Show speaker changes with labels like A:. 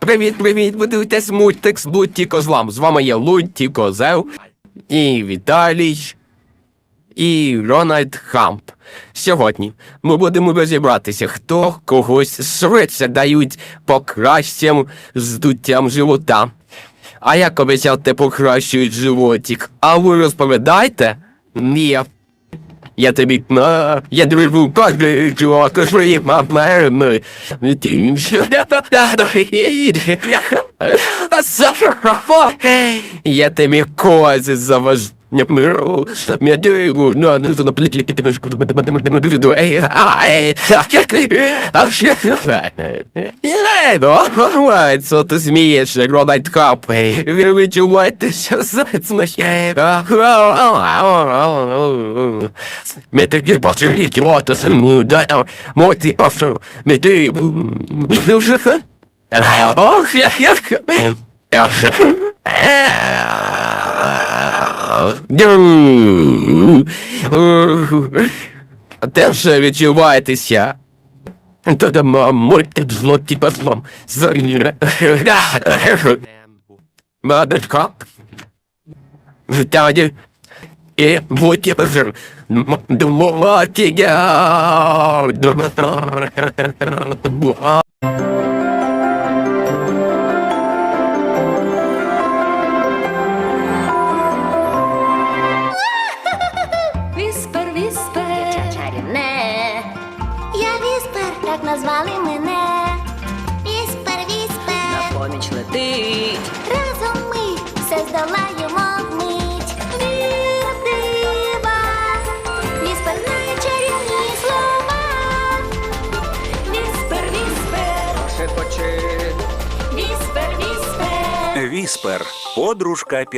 A: Привіт, привіт! Ви дивитесь мультик з Лунті Козлам. З вами є Лунті Козел і Віталій і Рональд Хамп. Сьогодні ми будемо розібратися, хто когось швидше дають покращим здуттям живота. А як обіцяв, те покращують животик. А ви розповідаєте? Ні. Я тобі на, я дрижу кожний чувак, свої мами. Тим, що я тобі кози завожу. Minha Deus, não, não sou na política, não escuto, mas também não duvido. É, é, é, é, não, é, só tu se me enche, igual da copa, é, eu me tio lá, deixa eu só, tu me enche, me tem que passar de que lá, tu se muda, morte, passou, me tem, meu chefe, é, é, é, é, é, é, é, Теж відчуваєтеся. Та да мульти злоті послом. Мадочка. Вітаю. І будьте пожир. Думати я. Віспер,
B: так назвали мене. Віспер, віспер.
C: поміч летить.
B: Разом ми все здолаємо вмить. Вір дива. Віспер знає чарівні слова. Віспер, віспер.
C: Шепочи.
B: Віспер, віспер.
D: Віспер, подружка пінгвіна.